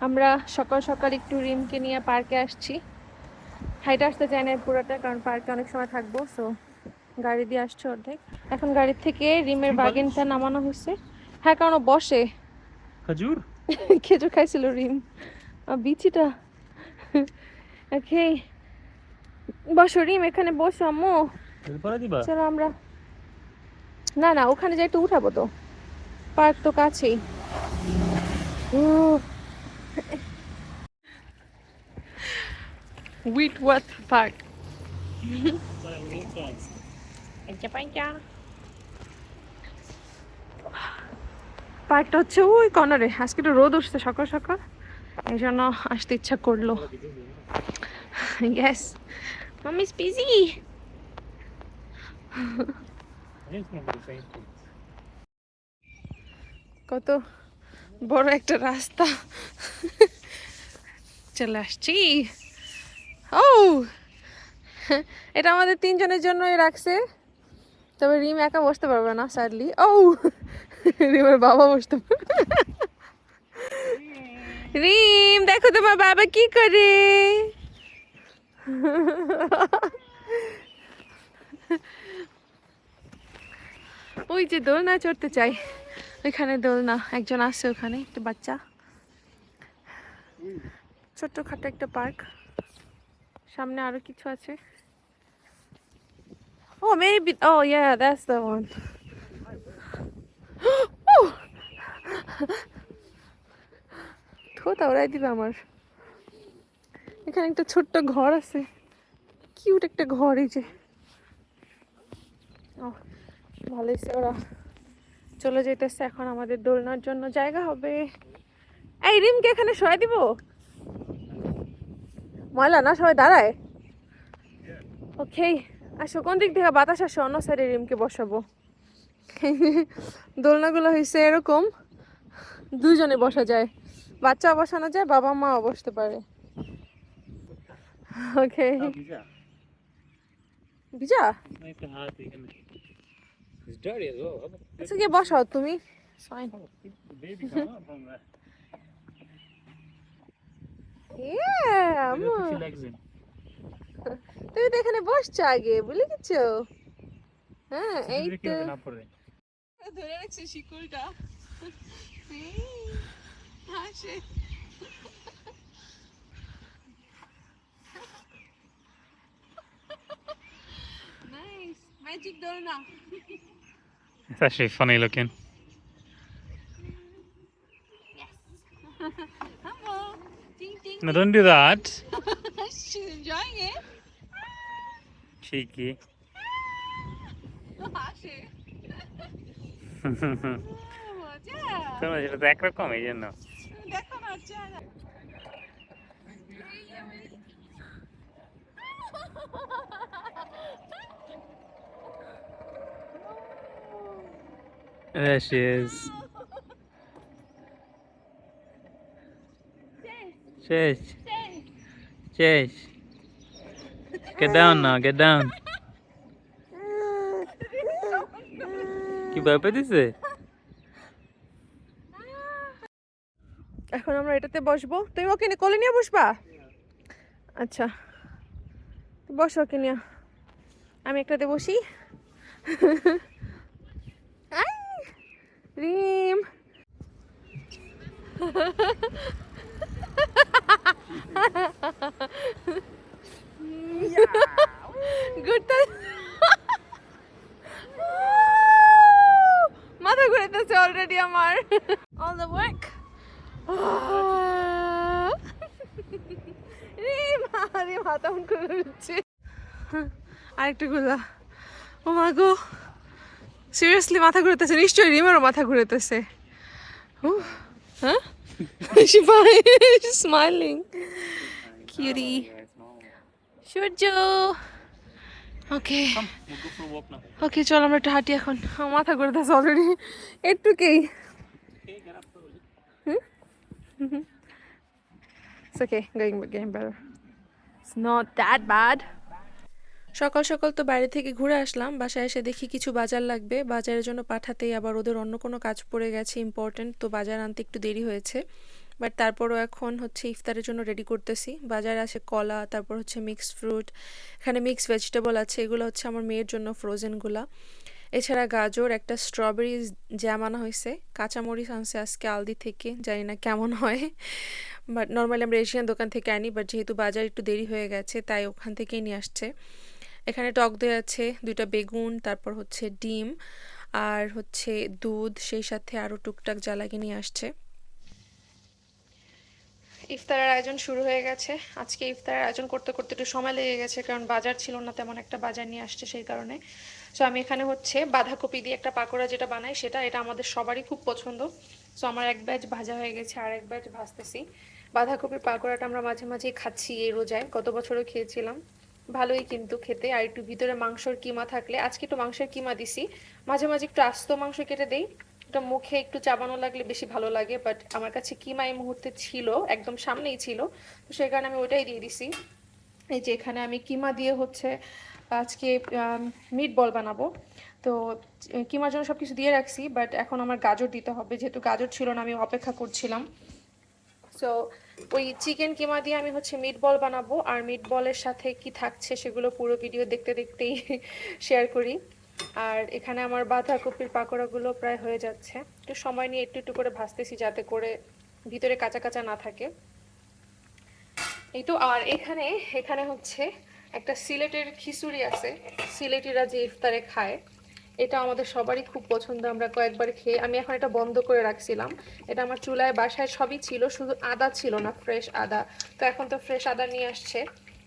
আমরা সকাল সকাল একটু রিমকে নিয়ে পার্কে আসছি। হাইটে আসতে চাই না পুরোটা কারণ পার্কে অনেক সময় থাকব সো গাড়ি দিয়ে আসছে অর্ধেক। এখন গাড়ির থেকে রিমের বাগেনটা নামানো হয়েছে। হ্যাঁ কারণ বসে। খজুর? খেজুর খাইছিল রিম। আর বিচিটা। ওকে বসো রিম এখানে বসো আম্মু। চলো আমরা। না না ওখানে যাই একটু উঠাবো তো। পার্ক তো কাছেই। উইটওয়ার্থ পার্ক পার্কটা হচ্ছে ওই কর্নারে। আজকে একটু রোদ উঠছে সকাল সকাল। এই জন্য আসতে ইচ্ছা করল। Yes mummy's busy. কত বড় একটা রাস্তা। চলে আসছি। ও এটা আমাদের তিনজনের জন্যই রাখছে। তবে রিম একা বসতে পারবে না স্যাডলি ও রিমের বাবা বসতে পারবে। রিম, দেখো তোমার বাবা কি করে। ওই যে দোলনা চড়তে চাই। ওইখানে দোলনা, একজন আসছে ওখানে, একটা বাচ্চা। ছোট্টখাটো একটা পার্ক। সামনে আরও কিছু আছে। ও maybe oh yeah that's the one থোতা ওরাই দিবে আমার এখানে একটা ছোট্ট ঘর আছে কিউট একটা ঘর এই যে ও ভালো হয়েছে ওরা চলে যেতেছে এখন আমাদের দোলনার জন্য জায়গা হবে এই রিমকে এখানে শোয়া দিব ময়লা না? সবাই দাঁড়ায়? ওকে আসো কোন দিক থেকে বাতাস আসে? অন্য সাইডে রিমকে বসাবো। দোলনাগুলো হয়েছে এরকম দুজনে বসা যায়। বাচ্চা বসানো যায় বাবা মাও বসতে পারে। ওকে বিজা. আচ্ছা গিয়ে বসাও তুমি। তুমি তো এখানে বসছো আগে বুঝলে গেছো হ্যাঁ এই তো ধরে রাখছে শিকলটা হাসে It's actually funny looking. No, don't do that. She's enjoying it. Cheeky. হাসে মজা তোমরা সেটা তো একরকম এই জন্য দেখো না চেহারা There she is. Chesh. Chesh. Get down now, get down. কি পেতেছে এখন আমরা এটাতে বসবো। তুমি ওকে নিয়ে কোলে নিয়ে বসবা? আচ্ছা। বসো ওকে নিয়ে। আমি একটাতে বসি। আই, রিম! ঘুরতে মাথা ঘুরেতেছে অলরেডি আমার। অল দ্য ওয়ার্ক রিম অন করে উঠছে আরেকটা গুলা। ও মা গো। সিরিয়াসলি মাথা ঘুরেতেছে নিশ্চয়ই রিমেরও মাথা ঘুরেতেছে উহ, হ্যাঁ শিফা smiling curiae Surya okay We'll go for a walk now. Okay চল আমরা একটু হাঁটি এখন আমার মাথা ঘুরেতেছে already একটুকেই Okay, get up slowly. It's okay, going getting better. It's not that bad. সকাল সকাল তো বাইরে থেকে ঘুরে আসলাম, বাসায় এসে দেখি কিছু বাজার লাগবে। বাজারের জন্য পাঠাতেই আবার ওদের অন্য কোনো কাজ পড়ে গেছে ইম্পর্টেন্ট তো বাজার আনতে একটু দেরি হয়েছে। বাট তারপরও এখন হচ্ছে ইফতারের জন্য রেডি করতেছি। বাজারে আছে কলা, তারপর হচ্ছে মিক্সড ফ্রুট এখানে মিক্স ভেজিটেবল আছে, এগুলো হচ্ছে আমার মেয়ের জন্য ফ্রোজেনগুলা এছাড়া গাজর, একটা স্ট্রবেরি জ্যাম আনা হয়েছে। কাঁচামরিচ আনছে আজকে আলদি থেকে, জানি না কেমন হয়। বাট নর্মালি আমরা এশিয়ান দোকান থেকে আনি বাট যেহেতু বাজার একটু দেরি হয়ে গেছে, তাই ওখান থেকেই নিয়ে আসছে। এখানে টক দই আছে, দুইটা বেগুন, তারপর হচ্ছে ডিম, আর হচ্ছে দুধ, সেই সাথে আরও টুকটাক জ্বালাকে নিয়ে আসছে। ইফতারের আয়োজন শুরু হয়ে গেছে। আজকে ইফতারের আয়োজন করতে করতে একটু সময় লেগে গেছে, কারণ বাজার ছিল না, তেমন একটা বাজার নিয়ে আসছে সেই কারণে। সো আমি এখানে হচ্ছে বাঁধাকপি দিয়ে একটা পাকোড়া যেটা বানাই, সেটা এটা আমাদের সবারই খুব পছন্দ। সো আমার এক ব্যাচ ভাজা হয়ে গেছে, আর এক ব্যাচ ভাজতেছি। বাঁধাকপির পাকোড়াটা আমরা মাঝে মাঝেই খাচ্ছি এই রোজায়, গত বছরও খেয়েছিলাম। ভালোই কিন্তু খেতে। আর একটু ভিতরে মাংসর কিমা থাকলে, আজকে একটু মাংসের কিমা দিছি। মাঝে মাঝে একটু আস্ত মাংস কেটে দেই। এটা মুখে একটু চাবানো লাগলে বেশি ভালো লাগে বাট আমার কাছে কিমা এই মুহূর্তে ছিল, একদম সামনেই ছিল। তো সেই কারণে আমি ওটাই দিয়ে দিছি। এই যে এখানে আমি কিমা দিয়ে হচ্ছে আজকে মিট বল বানাবো। তো কিমার জন্য সব কিছু দিয়ে রাখছি বাট এখন আমার গাজর দিতে হবে। যেহেতু গাজর ছিল না, আমি অপেক্ষা করছিলাম। সো ওই চিকেন কিমা দিয়ে আমি হচ্ছে মিট বল বানাবো, আর মিট বলের সাথে কি থাকছে সেগুলো পুরো ভিডিও দেখতে দেখতেই শেয়ার করি। আর এখানে আমার বাঁধাকপির পাকোড়াগুলো প্রায় হয়ে যাচ্ছে। একটু সময় নিয়ে একটু একটু করে ভাজতেছি যাতে করে ভিতরে কাঁচা কাঁচা না থাকে। এই তো, আর এখানে এখানে হচ্ছে একটা সিলেটের খিচুড়ি আছে। সিলেটিরা যে ইফতারে খায় এটা আমাদের সবারই খুব পছন্দ, আমরা কয়েকবার খেয়ে, আমি এখন এটা বন্ধ করে রাখছিলাম। এটা আমার চুলায়, বাসায় সবই ছিল, শুধু আদা ছিল না ফ্রেশ আদা। তো এখন তো ফ্রেশ আদা নিয়ে আসছে,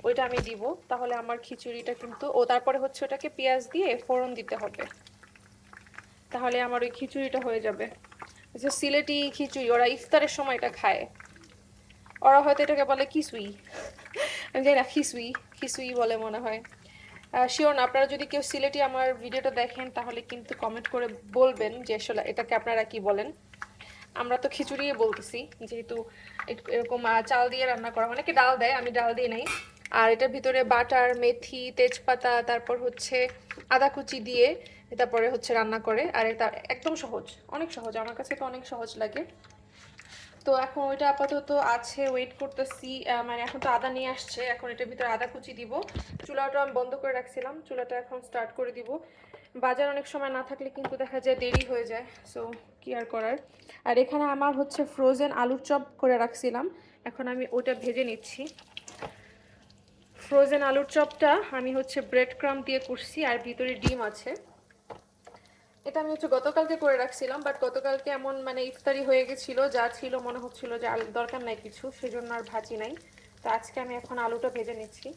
ওইটা আমি দিব। তাহলে আমার খিচুড়িটা কিন্তু, ও তারপরে হচ্ছে ওটাকে পেঁয়াজ দিয়ে ফোড়ন দিতে হবে। তাহলে আমার ওই খিচুড়িটা হয়ে যাবে। যে সিলেটি খিচুড়ি, ওরা ইফতারের সময় এটা খায়। ওরা হয়তো এটাকে বলে খিচুই আমি জানি না খিচুই খিচুই বলে মনে হয়। শিওর না, আপনারা যদি কেউ সিলেটি আমার ভিডিওটা দেখেন, তাহলে কিন্তু কমেন্ট করে বলবেন যে আসলে এটাকে আপনারা কি বলেন। আমরা তো খিচুড়ি বলতেছি, যেহেতু এরকম চাল দিয়ে রান্না করা অনেকে ডাল দেয়, আমি ডাল দিয়ে নাই। আর এটার ভিতরে বাটার, মেথি, তেজপাতা, তারপর হচ্ছে আদা কুচি দিয়ে তারপরে হচ্ছে রান্না করে। আর এটা একদম সহজ, অনেক সহজ, আমার কাছে তো অনেক সহজ লাগে। তো এখন ওইটা আপাতত আছে ওয়েট করতেছি। মানে এখন তো আদা নিয়ে আসছে, এখন এটার ভিতরে আদা কুচি দিব। চুলাটা আমি বন্ধ করে রাখছিলাম, চুলাটা এখন স্টার্ট করে দিব। বাজার অনেক সময় না থাকলে কিন্তু দেখা যায় দেরি হয়ে যায় সো কি আর করার? আর এখানে আমার হচ্ছে ফ্রোজেন আলুর চপ করে রাখছিলাম, এখন আমি ওটা ভেজে নিচ্ছি। ফ্রোজেন আলুর চপটা আমি হচ্ছে ব্রেড ক্রাম দিয়ে করছি, আর ভিতরে ডিম আছে। এটা আমি হচ্ছে গতকালকে করে রাখছিলাম বাট গতকালকে এমন মানে ইফতারি হয়ে গেছিল, যা ছিল মনে হচ্ছিল যে আলুর দরকার নাই কিছু, সেজন্য আর ভাজি নাই। তো আজকে আমি এখন আলুটা ভেজে নিচ্ছি।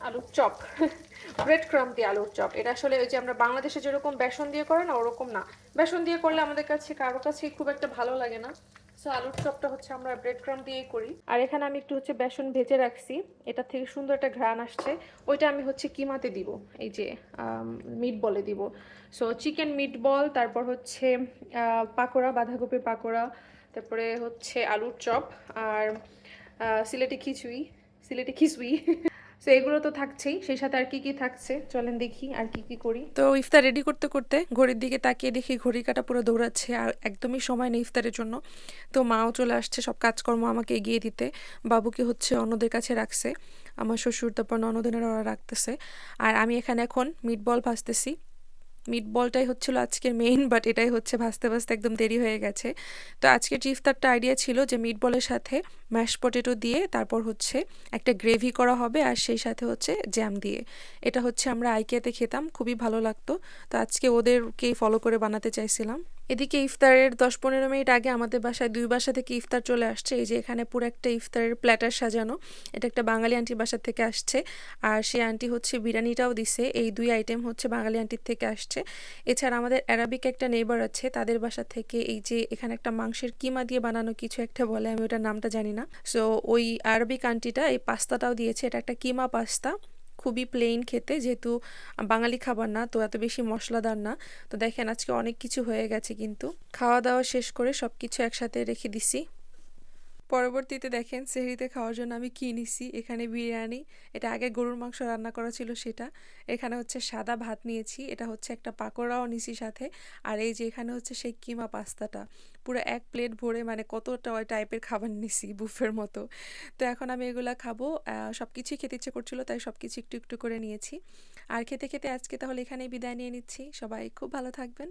আলুর চপ ব্রেড ক্রাম দিয়ে আলুর চপ। এটা আসলে ওই যে আমরা বাংলাদেশে যেরকম বেসন দিয়ে করে না, ওরকম না। বেসন দিয়ে করলে আমাদের কাছে, কারও কাছে খুব একটা ভালো লাগে না। সো আলুর চপটা হচ্ছে আমরা ব্রেড ক্রাম দিয়েই করি। আর এখানে আমি একটু হচ্ছে বেসন ভেজে রাখছি। এটা থেকে সুন্দর একটা ঘ্রাণ আসছে। ওইটা আমি হচ্ছে কিমাতে দিব। এই যে মিট বলে দিব। সো চিকেন মিট বল তারপর হচ্ছে পাকোড়া, বাঁধাকপির পাকোড়া, তারপরে হচ্ছে আলুর চপ, আর সিলেটি খিচুড়ি সিলেটি খিচুড়ি। সো এগুলো তো থাকছেই। সেই সাথে আর কি কি থাকছে? চলেন দেখি আর কি কি করি। তো ইফতার রেডি করতে করতে ঘড়ির দিকে তাকিয়ে দেখি ঘড়ি কাটা পুরো দৌড়াচ্ছে আর একদমই সময় নেই ইফতারের জন্য। তো মাও চলে আসছে সব কাজকর্ম আমাকে এগিয়ে দিতে। বাবুকে হচ্ছে অন্যদের কাছে রাখছে। আমার শ্বশুর, তারপর অন্যদিনের ওরা রাখতেছে। আর আমি এখানে এখন মিটবল ভাজতেছি। মিট বলটাই হচ্ছিল আজকের মেইন বাট এটাই হচ্ছে ভাজতে ভাজতে একদম দেরি হয়ে গেছে। তো আজকের ইফতারটা আইডিয়া ছিল যে মিট বলের সাথে ম্যাশ পটেটো দিয়ে তারপর হচ্ছে একটা গ্রেভি করা হবে, আর সেই সাথে হচ্ছে জ্যাম দিয়ে। এটা হচ্ছে আমরা আইকিয়াতে খেতাম, খুবই ভালো লাগতো। তো আজকে ওদেরকেই ফলো করে বানাতে চাইছিলাম। এদিকে ইফতারের দশ পনেরো মিনিট আগে আমাদের বাসায় দুই বাসা থেকে ইফতার চলে আসছে। এই যে এখানে পুরো একটা ইফতারের প্ল্যাটার সাজানো। এটা একটা বাঙালি আন্টির বাসা থেকে আসছে। আর সেই আন্টি হচ্ছে বিরিয়ানিটাও দিছে। এই দুই আইটেম হচ্ছে বাঙালি আন্টির থেকে আসছে। এছাড়া আমাদের অ্যারাবিক একটা নেইবার আছে, তাদের বাসা থেকে এই যে এখানে একটা মাংসের কিমা দিয়ে বানানো কিছু একটা বলে, আমি ওটার নামটা জানি না। সো ওই আরবিক আন্টিটা এই পাস্তাটাও দিয়েছে। এটা একটা কিমা পাস্তা। খুবই প্লেন খেতে, যেহেতু বাঙালি খাবার না, তো এত বেশি মশলাদার না। তো দেখেন আজকে অনেক কিছু হয়ে গেছে কিন্তু। খাওয়া দাওয়া শেষ করে সব কিছু একসাথে রেখে দিছি। পরবর্তীতে দেখেন সেহরিতে খাওয়ার জন্য আমি কি নিছি? এখানে বিরিয়ানি, এটা আগে গরুর মাংস রান্না করা ছিল সেটা। এখানে হচ্ছে সাদা ভাত নিয়েছি, এটা হচ্ছে একটা পাকোড়াও নিছি সাথে। আর এই যে এখানে হচ্ছে সেই কিমা পাস্তাটা, পুরো এক প্লেট ভরে মানে কতটা টাইপের খাবার নিছি বুফের মতো। তো এখন আমি এগুলা খাব সব কিছুই খেতে ইচ্ছে করছিল, তাই সব কিছু একটু একটু করে নিয়েছি। আর খেতে খেতে আজকে তাহলে এখানেই বিদায় নিয়ে নিচ্ছি। সবাই খুব ভালো থাকবেন।